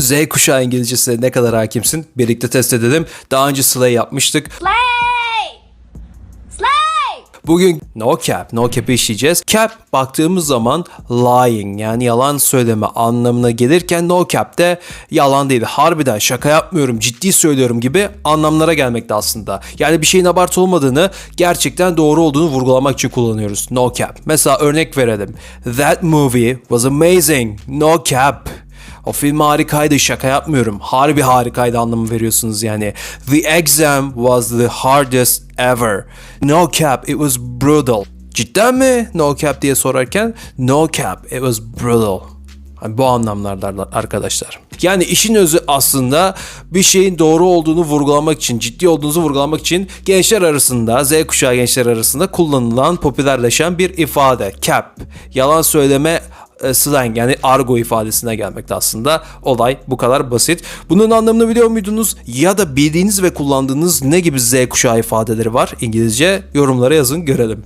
Z kuşağı İngilizcesine ne kadar hakimsin? Birlikte test edelim. Daha önce Slay yapmıştık. Slay! Slay! Bugün no cap, no cap'i işleyeceğiz. Cap baktığımız zaman lying yani yalan söyleme anlamına gelirken no cap de yalan değil. Harbiden şaka yapmıyorum, ciddi söylüyorum gibi anlamlara gelmekte aslında. Yani bir şeyin abartı olmadığını, gerçekten doğru olduğunu vurgulamak için kullanıyoruz. No cap. Mesela örnek verelim. That movie was amazing. No cap. O film harikaydı şaka yapmıyorum. Harbi harikaydı anlamı veriyorsunuz yani. The exam was the hardest ever. No cap it was brutal. Cidden mi? No cap diye sorarken no cap it was brutal. Hani bu anlamlarda arkadaşlar. Yani işin özü aslında bir şeyin doğru olduğunu vurgulamak için, ciddi olduğunuzu vurgulamak için gençler arasında, Z kuşağı gençler arasında kullanılan, popülerleşen bir ifade. Cap. Yalan söyleme slang yani argo ifadesine gelmekte aslında. Olay bu kadar basit. Bunun anlamını biliyor muydunuz? Ya da bildiğiniz ve kullandığınız ne gibi Z kuşağı ifadeleri var İngilizce? Yorumlara yazın görelim.